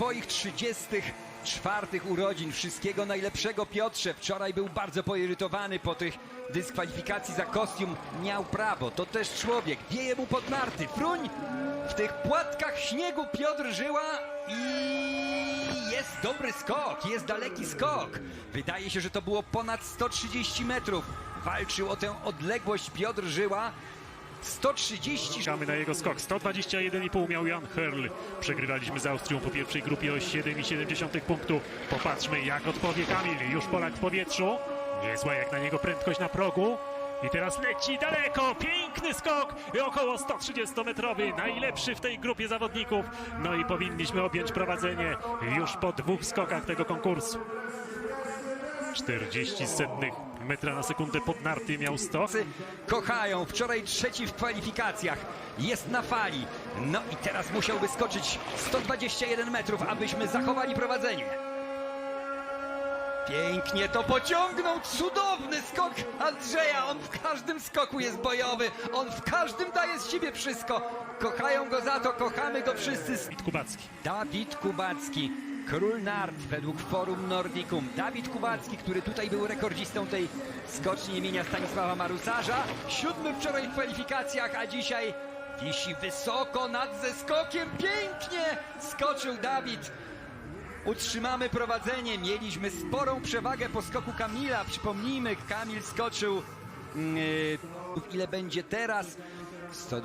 Twoich 34 urodzin. Wszystkiego najlepszego, Piotrze. Wczoraj był bardzo poirytowany po tych dyskwalifikacji za kostium. Miał prawo, to też człowiek. Wieje mu pod narty. Fruń w tych płatkach śniegu Piotr Żyła i jest dobry skok, jest daleki skok. Wydaje się, że to było ponad 130 metrów. Walczył o tę odległość Piotr Żyła. 130 Czekamy na jego skok. 121,5 miał Jan Herl. Przegrywaliśmy z Austrią po pierwszej grupie o 7,7 punktu. Popatrzmy jak odpowie Kamil. Już Polak w powietrzu. Niezła jak na niego prędkość na progu. I teraz leci daleko. Piękny skok. Około 130-metrowy. Najlepszy w tej grupie zawodników. No i powinniśmy objąć prowadzenie już po dwóch skokach tego konkursu. 40 setnych metra na sekundę pod narty miał 100. Polacy kochają. Wczoraj trzeci w kwalifikacjach. Jest na fali. No i teraz musiałby skoczyć 121 metrów, abyśmy zachowali prowadzenie. Pięknie to pociągnął. Cudowny skok Andrzeja. On w każdym skoku jest bojowy. On w każdym daje z siebie wszystko. Kochają go za to, kochamy go wszyscy. Kubacki. Dawid Kubacki, król nart według Forum Nordicum. Dawid Kubacki, który tutaj był rekordzistą tej skoczni imienia Stanisława Marusarza. Siódmy wczoraj w kwalifikacjach, a dzisiaj wisi wysoko nad zeskokiem. Pięknie skoczył Dawid. Utrzymamy prowadzenie. Mieliśmy sporą przewagę po skoku Kamila. Przypomnijmy, Kamil skoczył. mm, Ile będzie teraz? 100